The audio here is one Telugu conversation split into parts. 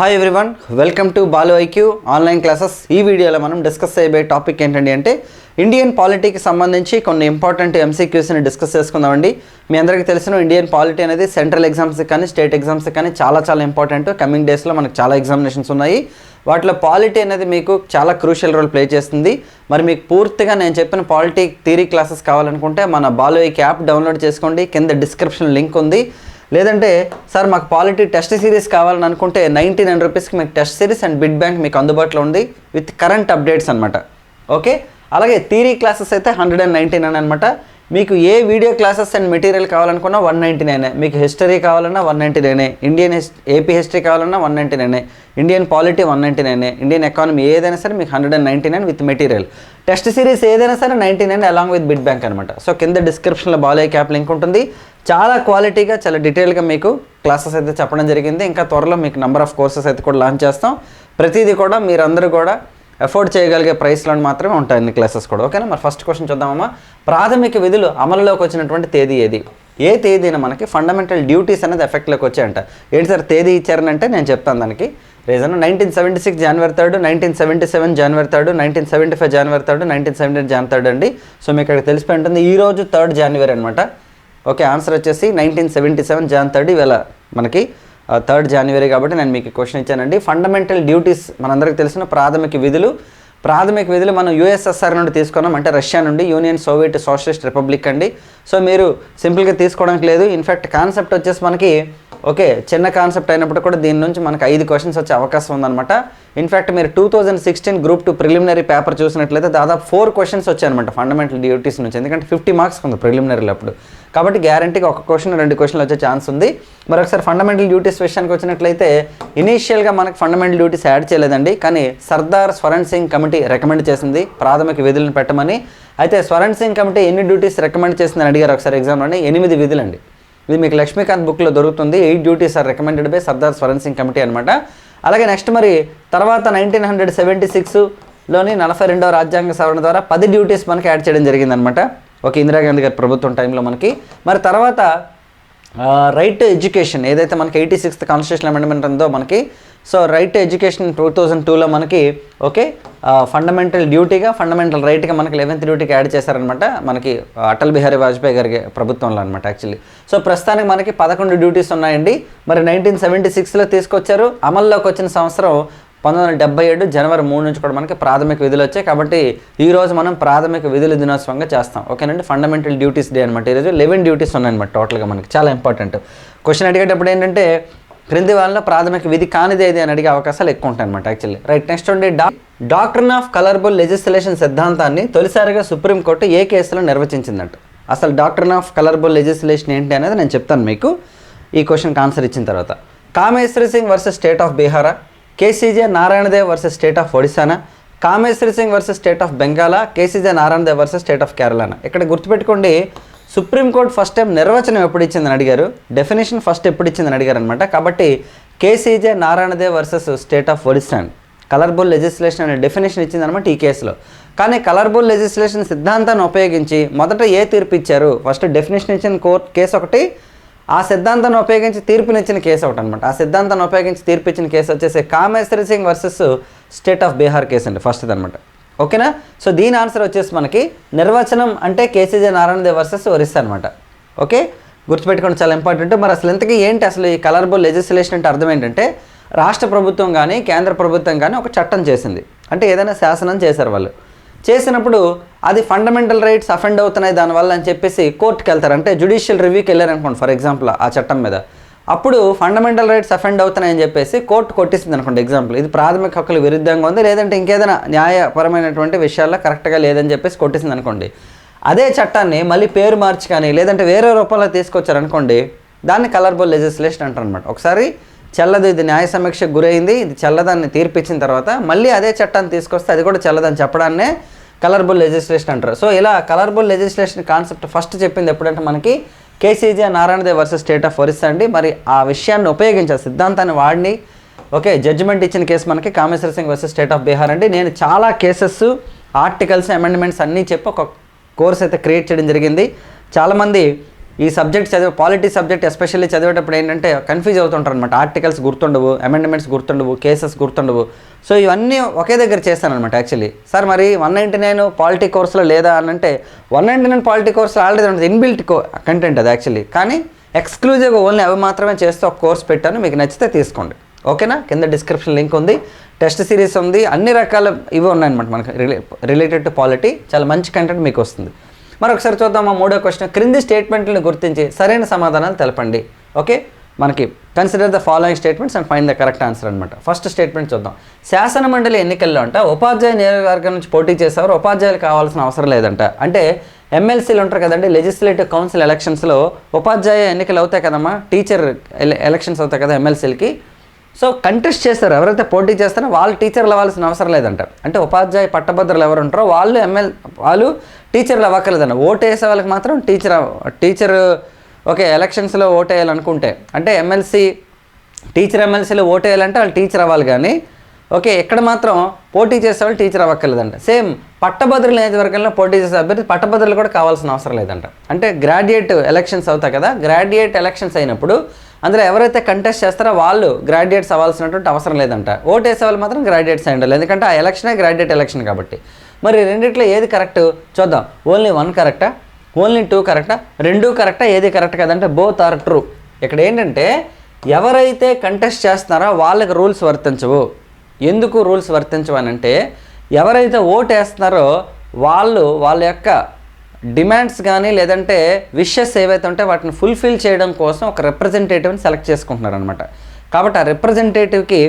Hi everyone welcome to Balu IQ online classes ఈ వీడియోలో మనం డిస్కస్ చేయబోయే టాపిక్ ఏంటండి అంటే ఇండియన్ పాలిటీకి సంబంధించి కొన్ని ఇంపార్టెంట్ ఎంసీక్యూస్ని డిస్కస్ చేసుకుందామండి. మీ అందరికీ తెలిసిన ఇండియన్ పాలిటీ అనేది సెంట్రల్ ఎగ్జామ్స్కి కానీ స్టేట్ ఎగ్జామ్స్కి కానీ చాలా చాలా ఇంపార్టెంట్ కమింగ్ డేస్లో మనకు చాలా ఎగ్జామినేషన్స్ ఉన్నాయి. వాటిలో పాలిటీ అనేది మీకు చాలా క్రూషియల్ రోల్ ప్లే చేస్తుంది. మరి మీకు పూర్తిగా నేను చెప్పిన పాలిటీ థియరీ క్లాసెస్ కావాలనుకుంటే మన బాలు ఐక్యూ యాప్ డౌన్లోడ్ చేసుకోండి. కింద డిస్క్రిప్షన్ లింక్ ఉంది. లేదంటే సార్ మాకు పాలిటీ టెస్ట్ సిరీస్ కావాలని అనుకుంటే నైంటీ నైన్ రూపీస్కి మీకు test series and bit bank మీకు అందుబాటులో ఉంది విత్ కరెంట్ అప్డేట్స్ అనమాట ఓకే? అలాగే థీరీ క్లాసెస్ అయితే హండ్రెడ్ అండ్ నైంటీ నైన్ అనమాట మీకు ఏ వీడియో క్లాసెస్ అండ్ మెటీరియల్ కావాలనుకున్నా వన్ నైంటీ నైనే. మీకు హిస్టరీ కావాలన్నా వన్ నైంటీ నైనే. ఇండియన్ హిస్ ఏపీ హిస్టరీ కావాలన్నా వన్ నైంటీ నైనే. ఇండియన్ పాలిటీ వన్ నైంటీ నైనే. ఇండియన్ ఎకానమీ ఏదైనా సరే మీకు hundred and ninety nine with material. Test series ఏదైనా సరే ninety nine along with bit bank అనమాట సో కింద డిస్క్రిప్షన్లో బాలే క్యాప్ లింక్ ఉంటుంది. చాలా క్వాలిటీగా చాలా డీటెయిల్గా మీకు క్లాసెస్ అయితే చెప్పడం జరిగింది. ఇంకా త్వరలో మీకు నెంబర్ ఆఫ్ కోర్సెస్ అయితే కూడా లాంచ్ చేస్తాం. ప్రతిదీ కూడా మీరందరూ కూడా ఎఫోర్డ్ చేయగలిగే ప్రైస్లో మాత్రమే ఉంటాయి అన్ని క్లాసెస్ కూడా. ఓకేనా? మరి ఫస్ట్ క్వశ్చన్ చూద్దామమ్మా. ప్రాథమిక విధులు అమలులోకి వచ్చినటువంటి తేదీ ఏది? ఏ తేదీన మనకి ఫండమెంటల్ డ్యూటీస్ అనేది ఎఫెక్ట్లోకి వచ్చాయంట. ఏంటి సార్ తేదీ ఇచ్చారనంటే నేను చెప్తాను దానికి. రీజన్ నైన్టీన్ సెవెంటీ సిక్స్ జనవరి థర్డ్ నైన్టీన్ సెవెంటీ సెవెన్ జనవరి థర్డ్ నైన్టీన్ సెవెంటీ ఫైవ్ జనవరి third nineteen seventy Jan third అండి. సో మీకు ఇక్కడ తెలిసిపోయి ఉంటుంది ఈ రోజు థర్డ్ జనవరి అనమాట ఓకే ఆన్సర్ వచ్చేసి nineteen seventy seven Jan third ఇవాళ మనకి థర్డ్ జనవరి కాబట్టి నేను మీకు క్వశ్చన్ ఇచ్చానండి. ఫండమెంటల్ డ్యూటీస్ మనందరికీ తెలిసిన ప్రాథమిక విధులు. ప్రాథమిక విధులు మనం యూఎస్ఎస్ఆర్ నుండి తీసుకున్నాం. అంటే రష్యా నుండి యూనియన్ సోవియట్ సోషలిస్ట్ రిపబ్లిక్ అండి. సో మీరు సింపుల్గా తీసుకోవడానికి లేదు. ఇన్ఫ్యాక్ట్ కాన్సెప్ట్ వచ్చేసి మనకి ఓకే చిన్న కాన్సెప్ట్ అయినప్పుడు కూడా దీని నుంచి మనకు ఐదు క్వశ్చన్స్ వచ్చే అవకాశం ఉందన్నమాట. ఇన్ఫ్యాక్ట్ మీరు two thousand sixteen group two preliminary paper చూసినట్లయితే దాదాపు ఫోర్ క్వశ్చన్స్ వచ్చాయన్నమాట ఫండమెంటల్ డ్యూటీస్ నుంచి. ఎందుకంటే ఫిఫ్టీ మార్క్స్ ఉంది ప్రిలిమినరీలో అప్పుడు. కాబట్టి గ్యారంటీగా ఒక క్వశ్చన్ రెండు క్వశ్చన్లు వచ్చే ఛాన్స్ ఉంది. మరొకసారి ఫండమెంటల్ డ్యూటీస్ విషయానికి వచ్చినట్లయితే ఇనీషియల్గా మనకు ఫండమెంటల్ డ్యూటీస్ యాడ్ చేయలేదండి. కానీ సర్దార్ స్వరణ్ సింగ్ కమిటీ రికమెండ్ చేసింది. ప్రాథమిక విధులను పెట్టమని. అయితే స్వరణ్ సింగ్ కమిటీ ఎన్ని డ్యూటీస్ రికమెండ్ చేసిందని అడిగారు ఒకసారి ఎగ్జామ్లోని ఎనిమిది విధులండి. ఇది మీకు లక్ష్మీకాంత్ బుక్లో దొరుకుతుంది. Eight duties are recommended by Sardar Swaran Singh committee అనమాట అలాగే నెక్స్ట్ మరి తర్వాత నైన్టీన్ హండ్రెడ్ సెవెంటీ సిక్స్లోని నలభై రెండవ రాజ్యాంగ సవరణ ద్వారా పది డ్యూటీస్ మనకి యాడ్ చేయడం జరిగిందనమాట ఒక ఇందిరాగాంధీ గారి ప్రభుత్వం టైంలో మనకి. మరి తర్వాత రైట్ టు ఎడ్యుకేషన్ ఏదైతే మనకి ఎయిటీ సిక్స్త్ కాన్స్టిట్యూషన్ అమెండ్మెంట్ ఉందో మనకి so right to education two thousand టూలో మనకి ఓకే ఫండమెంటల్ డ్యూటీగా ఫండమెంటల్ రైట్గా మనకి లెవెన్త్ డ్యూటీకి యాడ్ చేశారనమాట మనకి అటల్ బిహారీ వాజ్పేయి గారి ప్రభుత్వంలో అనమాట యాక్చువల్లీ సో ప్రస్తుతానికి మనకి పదకొండు డ్యూటీస్ ఉన్నాయండి. మరి నైన్టీన్ సెవెంటీ సిక్స్లో తీసుకొచ్చారు. అమల్లోకి వచ్చిన సంవత్సరం పంతొమ్మిది వందల డెబ్బై ఏడు జనవరి మూడు నుంచి కూడా మనకి ప్రాథమిక విధులు వచ్చాయి. కాబట్టి ఈ రోజు మనం ప్రాథమిక విధుల దినోత్సవంగా చేస్తాం. ఓకేనండి? ఫండమెంటల్ డ్యూటీస్ డే అనమాట ఈరోజు లెవెన్ డ్యూటీస్ ఉన్నాయన్నమాట టోటల్గా మనకి. చాలా ఇంపార్టెంట్ క్వశ్చన్ అడిగేటప్పుడు ఏంటంటే క్రింది వాళ్ళ ప్రాథమిక విధి కానిది ఏది అని అడిగే అవకాశాలు ఎక్కువ ఉంటాయి అనమాట యాక్చువల్లీ రైట్ నెక్స్ట్ ఉండే డా డాక్టర్న్ ఆఫ్ కలర్బుల్ లెజిస్లేషన్ సిద్ధాంతాన్ని తొలిసారిగా సుప్రీంకోర్టు ఏ కేసులో నిర్వచించిందంట? అసలు డాక్టర్న్ ఆఫ్ కలర్బుల్ లెజిస్లేషన్ ఏంటి అనేది నేను చెప్తాను మీకు. ఈ క్వశ్చన్కి ఆన్సర్ ఇచ్చిన తర్వాత. Kameshwari Singh versus state of బీహారా KCJ Narayan Deo versus state of ఒడిశానా Kameshwari Singh versus state of బెంగాలా KCJ Narayan Deo versus state of కేరళనా ఇక్కడ గుర్తుపెట్టుకోండి సుప్రీంకోర్టు ఫస్ట్ టైం నిర్వచనం ఎప్పుడు ఇచ్చిందని అడిగారు. డెఫినేషన్ ఫస్ట్ ఎప్పుడు ఇచ్చిందని అడిగారు అనమాట కాబట్టి KCJ Narayan Deo versus state of Orissa colourable legislation అనే డెఫినేషన్ ఇచ్చిందనమాట ఈ కేసులో. కానీ కలర్బుల్ లెజిస్లేషన్ సిద్ధాంతాన్ని ఉపయోగించి మొదట ఏ తీర్పు ఇచ్చారు? ఫస్ట్ డెఫినేషన్ ఇచ్చిన కోర్ట్ కేసు ఒకటి ఆ సిద్ధాంతాన్ని ఉపయోగించి తీర్పునిచ్చిన కేసు ఒకటి అనమాట ఆ సిద్ధాంతాన్ని ఉపయోగించి తీర్పు ఇచ్చిన కేసు వచ్చేసి Kameshwari Singh versus state of Bihar case అండి ఫస్ట్ది అనమాట ఓకేనా? సో దీని ఆన్సర్ వచ్చేసి మనకి నిర్వచనం అంటే కేసీజే నారాయణదేవ్ వర్సెస్ ఒరిస్సా అనమాట ఓకే? గుర్తుపెట్టుకోండి చాలా ఇంపార్టెంట్. మరి అసలు ఇంతకీ ఏంటి అసలు ఈ కలర్బుల్ లెజిస్లేషన్ అంటే అర్థం ఏంటంటే రాష్ట్ర ప్రభుత్వం కానీ కేంద్ర ప్రభుత్వం కానీ ఒక చట్టం చేసింది. అంటే ఏదైనా శాసనం చేశారు వాళ్ళు. చేసినప్పుడు అది ఫండమెంటల్ రైట్స్ అఫెండ్ అవుతున్నాయి దానివల్ల అని చెప్పేసి కోర్టుకి వెళ్తారు. అంటే జుడిషియల్ రివ్యూకి వెళ్ళారు అనుకోండి ఫర్ ఎగ్జాంపుల్ ఆ చట్టం మీద. అప్పుడు ఫండమెంటల్ రైట్స్ అఫెండ్ అవుతున్నాయని చెప్పేసి కోర్టు కొట్టేసింది అనుకోండి ఎగ్జాంపుల్ ఇది ప్రాథమిక హక్కులు విరుద్ధంగా ఉంది లేదంటే ఇంకేదైనా న్యాయపరమైనటువంటి విషయాల్లో కరెక్ట్గా లేదని చెప్పేసి కొట్టేసింది అనుకోండి. అదే చట్టాన్ని మళ్ళీ పేరు మార్చి కానీ లేదంటే వేరే రూపంలో తీసుకొచ్చారనుకోండి దాన్ని కలర్బుల్ లెజిస్లేషన్ అంటారు అనమాట ఒకసారి చెల్లదు ఇది న్యాయ సమీక్షకు గురైంది ఇది చల్లదాన్ని తీర్పిచ్చిన తర్వాత మళ్ళీ అదే చట్టాన్ని తీసుకొస్తే అది కూడా చెల్లదని చెప్పడాన్నే కలర్బుల్ లెజిస్లేషన్ అంటారు. సో ఇలా కలర్బుల్ లెజిస్లేషన్ కాన్సెప్ట్ ఫస్ట్ చెప్పింది ఎప్పుడంటే మనకి KCG Narayan Deo versus state of Orissa అండి. మరి ఆ విషయాన్ని ఉపయోగించాలి సిద్ధాంతాన్ని వాడిని. ఓకే జడ్జిమెంట్ ఇచ్చిన కేసు మనకి Kameshwar Singh versus state of Bihar అండి. నేను చాలా కేసెస్ ఆర్టికల్స్ అమెండ్మెంట్స్ అన్నీ చెప్పి ఒక కోర్స్ అయితే క్రియేట్ చేయడం జరిగింది. చాలామంది ఈ సబ్జెక్ట్ చదివే పాలిటీ సబ్జెక్ట్ ఎస్పెషల్లీ చదివేటప్పుడు ఏంటంటే కన్ఫ్యూజ్ అవుతుంటారు అనమాట ఆర్టికల్స్ గుర్తుండవు అమెండ్మెంట్స్ గుర్తుండవు కేసెస్ గుర్తుండవు. సో ఇవన్నీ ఒకే దగ్గర చేస్తాను అనమాట యాక్చువల్లీ సార్ మరి వన్ నైంటీ నైన్ పాలిటీ కోర్సులో లేదా అని అంటే వన్ నైంటీ నైన్ పాలిటీ కోర్సులో ఆల్రెడీ ఉంటుంది ఇన్బిల్ట్ కంటెంట్ అది యాక్చువల్లీ కానీ ఎక్స్క్లూజివ్గా ఓన్లీ అవి మాత్రమే చేస్తూ ఒక కోర్స్ పెట్టాను మీకు నచ్చితే తీసుకోండి. ఓకేనా? కింద డిస్క్రిప్షన్ లింక్ ఉంది. టెస్ట్ సిరీస్ ఉంది. అన్ని రకాల ఇవి ఉన్నాయన్నమాట మనకి రిలే రిలేటెడ్ టు పాలిటీ చాలా మంచి కంటెంట్ మీకు వస్తుంది. మరొకసారి చూద్దాం మా మూడో క్వశ్చన్ క్రింది స్టేట్మెంట్లను గుర్తించి సరైన సమాధానాలు తెలపండి. ఓకే మనకి consider the following statements and find the correct answer అనమాట ఫస్ట్ స్టేట్మెంట్ చూద్దాం. శాసన మండలి ఎన్నికల్లో అంట ఉపాధ్యాయ నియోజకవర్గం నుంచి పోటీ చేసేవారు ఉపాధ్యాయులు కావాల్సిన అవసరం లేదంట. అంటే ఎమ్మెల్సీలు ఉంటారు కదండి లెజిస్లేటివ్ కౌన్సిల్ ఎలక్షన్స్లో ఉపాధ్యాయ ఎన్నికలు అవుతాయి కదమ్మా? టీచర్ ఎలక్షన్స్ అవుతాయి కదా ఎమ్మెల్సీలకి. సో కంటెస్ట్ చేస్తారు. ఎవరైతే పోటీ చేస్తారో వాళ్ళు టీచర్లు అవ్వాల్సిన అవసరం లేదంట. అంటే ఉపాధ్యాయ పట్టభద్రులు ఎవరు ఉంటారో వాళ్ళు ఎమ్మెల్ వాళ్ళు టీచర్లు అవ్వక్కర్లేదంట. ఓటు వేసే వాళ్ళకి మాత్రం టీచర్ టీచర్ ఓకే ఎలక్షన్స్లో ఓటు వేయాలనుకుంటే అంటే ఎమ్మెల్సీ టీచర్ ఎమ్మెల్సీలో ఓటు వేయాలంటే వాళ్ళు టీచర్ అవ్వాలి కానీ ఓకే ఇక్కడ మాత్రం పోటీ చేసే వాళ్ళు టీచర్ అవ్వక్కర్లేదంట. సేమ్ పట్టభద్రుల నియోజకవర్గంలో పోటీ చేసే అభ్యర్థి పట్టభద్రులు కూడా కావాల్సిన అవసరం లేదంట. అంటే గ్రాడ్యుయేట్ ఎలక్షన్స్ అవుతాయి కదా. గ్రాడ్యుయేట్ ఎలక్షన్స్ అయినప్పుడు అందులో ఎవరైతే కంటెస్ట్ చేస్తారో వాళ్ళు గ్రాడ్యుయేట్స్ అవ్వాల్సినటువంటి అవసరం లేదంట. ఓట్ వేసే వాళ్ళు మాత్రం గ్రాడ్యుయేట్స్ అయి ఉండాలి. ఎందుకంటే ఆ ఎలక్షనే గ్రాడ్యుయేట్ ఎలక్షన్ కాబట్టి. మరి రెండిట్లో ఏది కరెక్ట్ చూద్దాం. ఓన్లీ వన్ కరెక్టా ఓన్లీ టూ కరెక్టా రెండు కరెక్టా ఏది కరెక్ట్ కదంటే బోత్ ఆర్ ట్రూ ఇక్కడ ఏంటంటే ఎవరైతే కంటెస్ట్ చేస్తున్నారో వాళ్ళకి రూల్స్ వర్తించవు. ఎందుకు రూల్స్ వర్తించవు అని అంటే ఎవరైతే ఓటు వేస్తున్నారో వాళ్ళు వాళ్ళ యొక్క డిమాండ్స్ కానీ లేదంటే విషెస్ ఏవైతే ఉంటే వాటిని ఫుల్ఫిల్ చేయడం కోసం ఒక రిప్రజెంటేటివ్ని సెలెక్ట్ చేసుకుంటున్నారు అనమాట కాబట్టి ఆ రిప్రజెంటేటివ్కి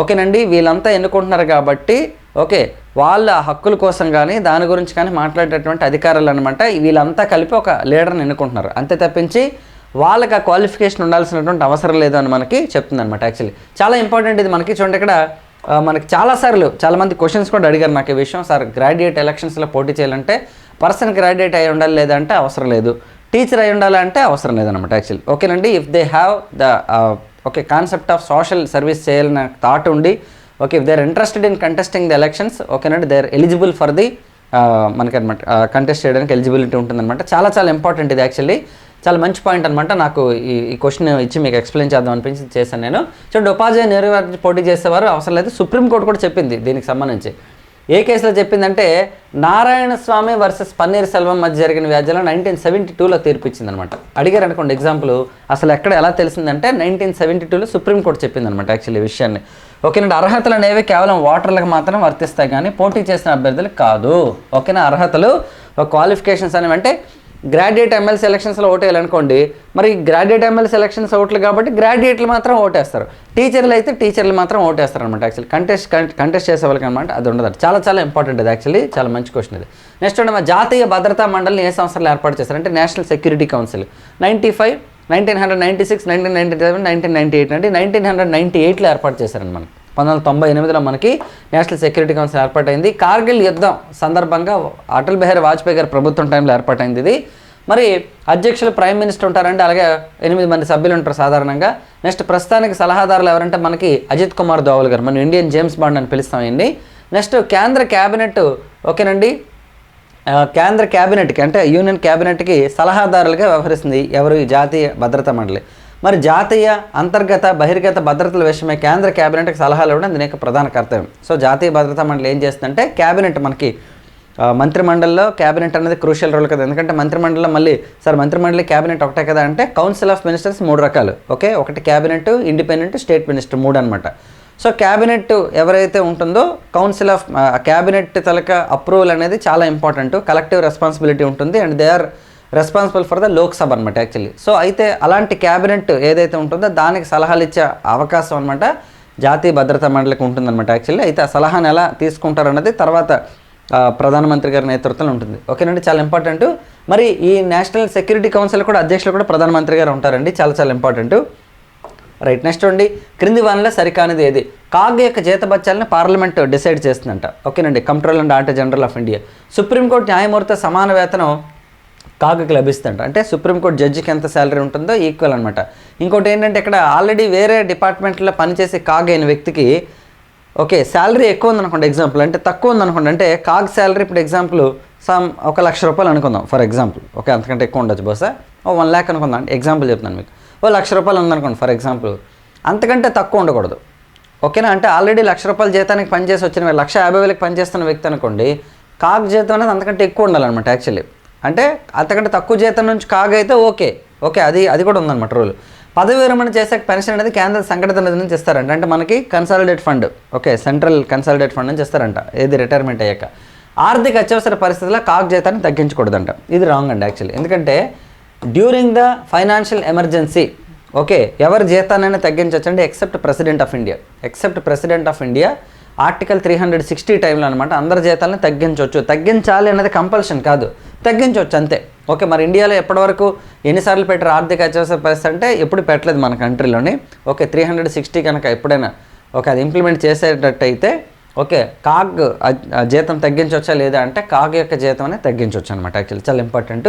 ఓకేనండి వీళ్ళంతా ఎన్నుకుంటున్నారు కాబట్టి ఓకే వాళ్ళ హక్కుల కోసం కానీ దాని గురించి కానీ మాట్లాడేటటువంటి అధికారులు అనమాట వీళ్ళంతా కలిపి ఒక లీడర్ని ఎన్నుకుంటున్నారు. అంతే తప్పించి వాళ్ళకి ఆ క్వాలిఫికేషన్ ఉండాల్సినటువంటి అవసరం లేదు అని మనకి చెప్తుంది అనమాట యాక్చువల్లీ చాలా ఇంపార్టెంట్ ఇది మనకి. చూడండి ఇక్కడ మనకి చాలాసార్లు చాలామంది క్వశ్చన్స్ కూడా అడిగారు నాకు ఈ విషయం. సార్ గ్రాడ్యుయేట్ ఎలక్షన్స్లో పోటీ చేయాలంటే పర్సన్ గ్రాడ్యుయేట్ అయి ఉండాలి లేదంటే అవసరం లేదు. టీచర్ అయి ఉండాలంటే అవసరం లేదనమాట యాక్చువల్లీ ఓకేనండి if they have the okay concept of social service చేయాలన్న థాట్ ఉండి okay if they are interested in contesting the elections ఓకేనండి they are eligible for the మనకనమాట contest చేయడానికి ఎలిజిబిలిటీ ఉంటుందన్నమాట. చాలా చాలా ఇంపార్టెంట్ ఇది యాక్చువల్లీ చాలా మంచి పాయింట్ అనమాట నాకు ఈ ఈ క్వశ్చన్ ఇచ్చి మీకు ఎక్స్ప్లెయిన్ చేద్దాం అనిపించి చేశాను నేను. చూడండి ఉపాధ్యాయ నెరవేర్చి పోటీ చేసేవారు అవసరం లేదు. సుప్రీంకోర్టు కూడా చెప్పింది దీనికి సంబంధించి. ఏ కేసులో చెప్పిందంటే నారాయణ స్వామి వర్సెస్ పన్నీర్ సెల్వం మధ్య జరిగిన వ్యాజ్యంలో నైన్టీన్ సెవెంటీ టూలో తీర్పు ఇచ్చిందనమాట అడిగారు అనుకోండి ఎగ్జాంపుల్ అసలు ఎక్కడ ఎలా తెలిసిందంటే నైన్టీన్ సెవెంటీ టూలో సుప్రీంకోర్టు చెప్పిందనమాట యాక్చువల్లీ ఈ విషయాన్ని. ఓకేనండి అర్హతలు అనేవి కేవలం ఓటర్లకు మాత్రం వర్తిస్తాయి కానీ పోటీ చేసిన అభ్యర్థులకు కాదు. ఓకేనా అర్హతలు క్వాలిఫికేషన్స్ అనేవి అంటే గ్రాడ్యుయేట్ ఎమ్మెల్సీ ఎలక్షన్స్లో ఓటేయాలనుకోండి మరి గ్రాడ్యుయేట్ ఎమ్మెల్సీ ఎలక్షన్స్ ఓట్లు కాబట్టి గ్రాడ్యుయేట్లు మాత్రం ఓటేస్తారు. టీచర్లు అయితే టీచర్లు మాత్రం ఓటేస్తారు అనమాట యాక్చువల్లీ కంటెస్ట్ కంటెస్ట్ చేసే వాళ్ళకి అనమాట అది ఉండదు. చాలా చాలా ఇంపార్టెంట్ అది యాక్చువల్లీ చాలా మంచి క్వశ్చన్ ఇది. నెక్స్ట్ మా జాతీయ భద్రతా మండలిని ఏ సంవత్సరాలు ఏర్పాటు చేస్తారంటే national security council ninety five nineteen hundred ninety six nineteen ninety seven nineteen ninety eight అంటే నైన్టీన్ హండ్రెడ్ నైంటీ ఎయిట్లో ఏర్పాటు చేశారండి మనం. పంతొమ్మిది వందల తొంభై ఎనిమిదిలో మనకి నేషనల్ సెక్యూరిటీ కౌన్సిల్ ఏర్పాటైంది. కార్గిల్ యుద్ధం సందర్భంగా అటల్ బిహారీ వాజ్పేయి గారి ప్రభుత్వం టైంలో ఏర్పాటైంది ఇది. మరి అధ్యక్షులు ప్రైమ్ మినిస్టర్ ఉంటారంటే అలాగే ఎనిమిది మంది సభ్యులు ఉంటారు సాధారణంగా. నెక్స్ట్ ప్రస్తుతానికి సలహాదారులు ఎవరంటే మనకి అజిత్ కుమార్ దోవల్ గారు మనం ఇండియన్ జేమ్స్ బాండ్ అని పిలుస్తాం నెక్స్ట్ కేంద్ర క్యాబినెట్ ఓకేనండి? కేంద్ర క్యాబినెట్కి అంటే యూనియన్ క్యాబినెట్కి సలహాదారులుగా వ్యవహరిస్తుంది ఎవరు? ఈ జాతీయ భద్రతా మండలి. మరి జాతీయ అంతర్గత బహిర్గత భద్రతల విషయమై కేంద్ర క్యాబినెట్కి సలహాలు ఇవ్వడం దీని యొక్క ప్రధాన కర్తవ్యం. సో జాతీయ భద్రతా మండలి ఏం చేస్తుందంటే క్యాబినెట్ మనకి మంత్రిమండలిలో క్యాబినెట్ అనేది క్రూషియల్ రోల్ కదా. ఎందుకంటే మంత్రిమండలిలో మళ్ళీ సార్ మంత్రిమండలి క్యాబినెట్ ఒకటే కదా అంటే కౌన్సిల్ ఆఫ్ మినిస్టర్స్ మూడు రకాలు. ఓకే? ఒకటి క్యాబినెట్ ఇండిపెండెంట్ స్టేట్ మినిస్టర్ మూడు అనమాట సో క్యాబినెట్ ఎవరైతే ఉంటుందో కౌన్సిల్ ఆఫ్ క్యాబినెట్ తలక అప్రూవల్ అనేది చాలా ఇంపార్టెంట్. కలెక్టివ్ రెస్పాన్సిబిలిటీ ఉంటుంది and they are responsible for the Lok Sabha అనమాట యాక్చువల్లీ సో అయితే అలాంటి క్యాబినెట్ ఏదైతే ఉంటుందో దానికి సలహాలు ఇచ్చే అవకాశం అనమాట జాతీయ భద్రతా మండలికి ఉంటుందన్నమాట యాక్చువల్లీ అయితే ఆ సలహాను ఎలా తీసుకుంటారన్నది తర్వాత ప్రధానమంత్రి గారి నేతృత్వంలో ఉంటుంది. ఓకేనండి చాలా ఇంపార్టెంట్. మరి ఈ నేషనల్ సెక్యూరిటీ కౌన్సిల్ కూడా అధ్యక్షులు కూడా ప్రధానమంత్రి గారు ఉంటారండి చాలా చాలా ఇంపార్టెంట్. రైట్ నెక్స్ట్ అండి క్రింది వానలో సరికానిది ఏది? కాగ్ యొక్క జీతబత్యాలని పార్లమెంట్ డిసైడ్ చేస్తుందంట. ఓకేనండి control and auditor general of India. Supreme court న్యాయమూర్తి సమాన వేతనం కాగుకి లభిస్తుంట అంటే సుప్రీంకోర్టు జడ్జికి ఎంత శాలరీ ఉంటుందో ఈక్వల్ అనమాట ఇంకోటి ఏంటంటే ఇక్కడ ఆల్రెడీ వేరే డిపార్ట్మెంట్లో పనిచేసే కాగ్ అయిన వ్యక్తికి ఓకే శాలరీ ఎక్కువ ఉందనుకోండి ఎగ్జాంపుల్ అంటే తక్కువ ఉందనుకోండి అంటే కాగ్ శాలరీ ఇప్పుడు ఎగ్జాంపుల్ సమ్ ఒక లక్ష రూపాయలు అనుకుందాం ఫర్ ఎగ్జాంపుల్ ఓకే అంతకంటే ఎక్కువ ఉండొచ్చు బహుశా. ఓ వన్ ల్యాక్ అనుకుందాం ఎగ్జాంపుల్ చెప్తున్నాను మీకు. ఓ లక్ష రూపాయలు ఉందనుకోండి ఫర్ ఎగ్జాంపుల్ అంతకంటే తక్కువ ఉండకూడదు. ఓకేనా అంటే ఆల్రెడీ లక్ష రూపాయల జీతానికి పనిచేసి వచ్చిన లక్ష యాభై వేలకు పనిచేస్తున్న వ్యక్తి అనుకోండి కాగ్ జీతం అనేది అంతకంటే ఎక్కువ ఉండాలన్నమాట యాక్చువల్లీ అంటే అంతకంటే తక్కువ జీతం నుంచి కాగ్ అయితే ఓకే. ఓకే అది అది కూడా ఉందన్నమాట రూల్. పదవి విరమణ చేసే పెన్షన్ అనేది కేంద్ర సంఘటన నిధి నుంచి ఇస్తారంట. అంటే మనకి consolidate fund okay central consolidate fund నుంచి ఇస్తారంట. ఏది రిటైర్మెంట్ అయ్యాక. ఆర్థిక అత్యవసర పరిస్థితుల్లో కాగ్ జీతాన్ని తగ్గించకూడదంట. ఇది రాంగ్ అండి యాక్చువల్లీ ఎందుకంటే during the financial emergency okay ఎవరి జీతానైనా తగ్గించవచ్చు అంటే except president of India except president of India article three hundred sixty టైంలో అనమాట అందరి జీతాలను తగ్గించవచ్చు తగ్గించాలి అనేది కంపల్షన్ కాదు. తగ్గించవచ్చు అంతే. ఓకే మరి ఇండియాలో ఎప్పటివరకు ఎన్నిసార్లు పెట్టారు ఆర్థిక అత్యవసర పరిస్థితి అంటే ఎప్పుడు పెట్టలేదు మన కంట్రీలోని. ఓకే త్రీ హండ్రెడ్ సిక్స్టీ కనుక ఎప్పుడైనా ఓకే అది ఇంప్లిమెంట్ చేసేటట్టయితే ఓకే కాగ్ జీతం తగ్గించవచ్చా లేదా అంటే కాగ్ యొక్క జీతం అనేది తగ్గించవచ్చు అనమాట యాక్చువల్లీ చాలా ఇంపార్టెంట్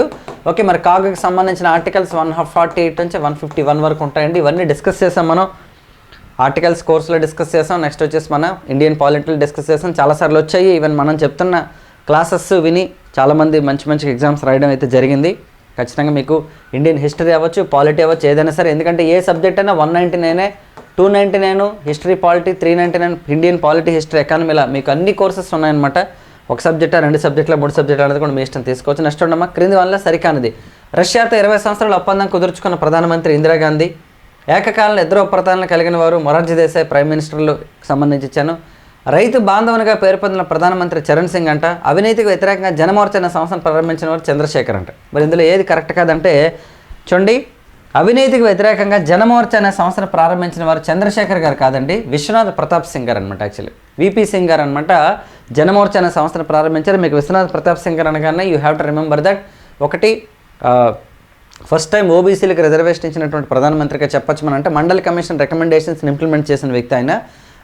ఓకే మరి కాగ్కి సంబంధించిన ఆర్టికల్స్ వన్ ఫార్టీ ఎయిట్ నుంచి వన్ ఫిఫ్టీ వన్ వరకు ఉంటాయండి. ఇవన్నీ డిస్కస్ చేసాం మనం. ఆర్టికల్స్ కోర్సులో డిస్కస్ చేసాం. నెక్స్ట్ వచ్చేసి మన ఇండియన్ పాలిటికల్ డిస్కస్ చేసాం. చాలాసార్లు వచ్చాయి. ఈవెన్ మనం చెప్తున్న క్లాసెస్ విని చాలామంది మంచి మంచి ఎగ్జామ్స్ రాయడం అయితే జరిగింది. ఖచ్చితంగా మీకు ఇండియన్ హిస్టరీ అవ్వచ్చు పాలిటీ అవ్వచ్చు ఏదైనా సరే. ఎందుకంటే ఏ సబ్జెక్ట్ అయినా one ninety నైనే two ninety nine history polity three ninety nine Indian polity history ఎకానమీలా మీకు అన్ని కోర్సెస్ ఉన్నాయన్నమాట. ఒక సబ్జెక్టా రెండు సబ్జెక్టుల మూడు సబ్జెక్టులు అనేది కూడా మీ ఇష్టం తీసుకోవచ్చు. నెక్స్ట్ ఉండమ్మా క్రింది వల్ల సరికానిది. రష్యాతో ఇరవై సంవత్సరాల ఒప్పందం కుదుర్చుకున్న ప్రధానమంత్రి ఇందిరాగాంధీ ఏకకాలంలో ఇద్దరు ప్రధానులు కలిగిన వారు మొరార్జీ దేశాయ్ ప్రైమ్ మినిస్టర్లు సంబంధించి ఇచ్చాను. రైతు బాంధవునిగా పేరు పొందిన ప్రధానమంత్రి చరణ్ సింగ్ అంట అవినీతికి వ్యతిరేకంగా జనమోర్చా అనే సంస్థను ప్రారంభించిన వారు చంద్రశేఖర్ అంట. మరి ఇందులో ఏది కరెక్ట్ కాదంటే చూడండి అవినీతికి వ్యతిరేకంగా జనమోర్చా అనే సంస్థను ప్రారంభించిన వారు చంద్రశేఖర్ గారు కాదండి విశ్వనాథ్ ప్రతాప్ సింగ్ గారు అనమాట యాక్చువల్లీ. విపి సింగ్ గారు అనమాట జనమోర్చా అనే సంస్థను ప్రారంభించారు. మీకు విశ్వనాథ్ ప్రతాప్ సింగ్ గారు అనగానే you have to remember that ఒకటి ఫస్ట్ టైం ఓబీసీలకు రిజర్వేషన్ ఇచ్చినటువంటి ప్రధానమంత్రిగా చెప్పొచ్చు మనం అంటే మండలి కమిషన్ రికమెండేషన్స్ని ఇంప్లిమెంట్ చేసిన వ్యక్తి ఆయన.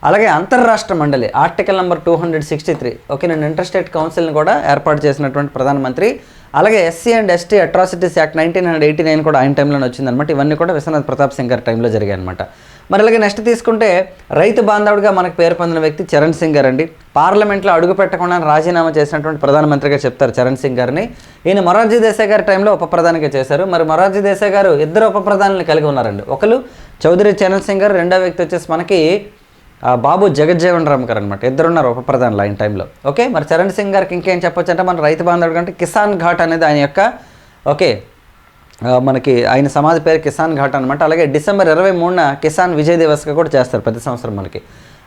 అలాగే అంతర్రాష్ట్ర మండలి article number two hundred sixty three. Okay నేను ఇంటర్స్టేట్ కౌన్సిల్ని కూడా ఏర్పాటు చేసినటువంటి ప్రధానమంత్రి. అలాగే SC and ST atrocities act nineteen hundred eighty nine కూడా ఆయన టైంలోనే వచ్చిందనమాట ఇవన్నీ కూడా విశ్వనాథ్ ప్రతాప్ సింగ్ గారి టైంలో జరిగాయి అనమాట మరి అలాగే నెక్స్ట్ తీసుకుంటే రైతు బాంధవుడిగా మనకు పేరు పొందిన వ్యక్తి చరణ్ సింగ్ గారు అండి. పార్లమెంట్లో అడుగు పెట్టకుండా రాజీనామా చేసినటువంటి ప్రధానమంత్రిగా చెప్తారు చరణ్ సింగ్ గారిని. ఈయన మొరార్జీ దేశాయ్ గారి టైంలో ఉప ప్రధానిగా చేశారు. మరి మొరార్జీ దేశాయ్ గారు ఇద్దరు ఉప ప్రధానులను కలిగి ఉన్నారండి. ఒకరు చౌదరి చరణ్ సింగ్ గారు రెండో వ్యక్తి వచ్చేసి మనకి బాబు జగజ్జీవన్ రామ్ గారు అనమాట ఇద్దరు ఉన్నారు ఉప ప్రధానులు ఆయన టైంలో. ఓకే మరి చరణ్ సింగ్ గారికి ఇంకేం చెప్పొచ్చు అంటే మన రైతు బాంధవుడు కంటే కిసాన్ ఘాట్ అనేది ఆయన యొక్క ఓకే మనకి ఆయన సమాధి పేరు కిసాన్ ఘాట్ అనమాట అలాగే డిసెంబర్ ఇరవై మూడున కిసాన్ విజయ్ దివస్గా కూడా చేస్తారు ప్రతి సంవత్సరం మనకి.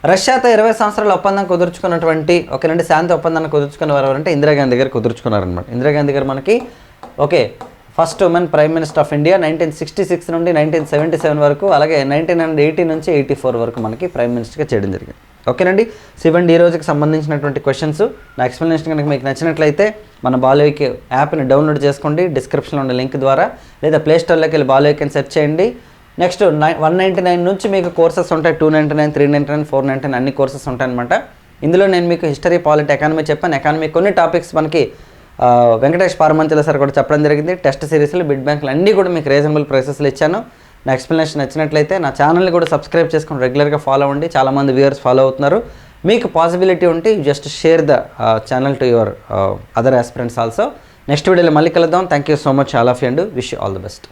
రష్యాతో ఇరవై సంవత్సరాల ఒప్పందం కుదుర్చుకున్నటువంటి ఒక రెండు శాంతి ఒప్పందాన్ని కుదుర్చుకున్న వారు ఎవరంటే ఇందిరాగాంధీ గారు కుదుర్చుకున్నారనమాట ఇందిరాగాంధీ గారు మనకి okay first women prime minister of India nineteen sixty six నుండి నైన్టీన్ సెవెంటీ సెవెన్ వరకు అలాగే నైన్టీన్ హండ్రెడ్ ఎయిటీ నుంచి ఎయిటీ ఫోర్ వరకు మనకి ప్రైమ్ మినిస్టర్గా చేయడం జరిగింది. ఓకేనండి? సో ఈ రోజుకి సంబంధించినటువంటి క్వశ్చన్స్ నా ఎక్స్ప్లెనేషన్ కనుక మీకు నచ్చినట్లయితే మన బాలోకి యాప్ని డౌన్లోడ్ చేసుకోండి. డిస్క్రిప్షన్లో ఉన్న లింక్ ద్వారా లేదా ప్లేస్టోర్లోకి వెళ్ళి బాలోకి సెర్చ్ చేయండి. Next nine one ninety nine నుంచి మీకు కోర్సెస్ ఉంటాయి. Two ninety nine three ninety nine four ninety nine అన్ని కోర్సెస్ ఉంటాయన్నమాట. ఇందులో నేను మీకు హిస్టరీ పాలిటీ ఎకానమీ చెప్పాను. ఎకానమీ కొన్ని టాపిక్స్ మనకి వెంకటేష్ పారమంతుల సార్ కూడా చెప్పడం జరిగింది. టెస్ట్ సిరీస్లు బిడ్ బ్యాంకులు అన్నీ కూడా మీకు రీజనబుల్ ప్రైసెస్లు ఇచ్చాను. నా ఎక్స్ప్లెనేషన్ నచ్చినట్లయితే నా ఛానల్ని కూడా సబ్స్క్రైబ్ చేసుకుని రెగ్యులర్గా ఫాలో అవ్వండి. చాలామంది వ్యూవర్స్ ఫాలో అవుతున్నారు. మీకు పాసిబిలిటీ ఉంటే just share the channel to your other aspirants also next వీడియోలో మళ్ళీ కలుద్దాం. Thank you so much all of you and wish all the best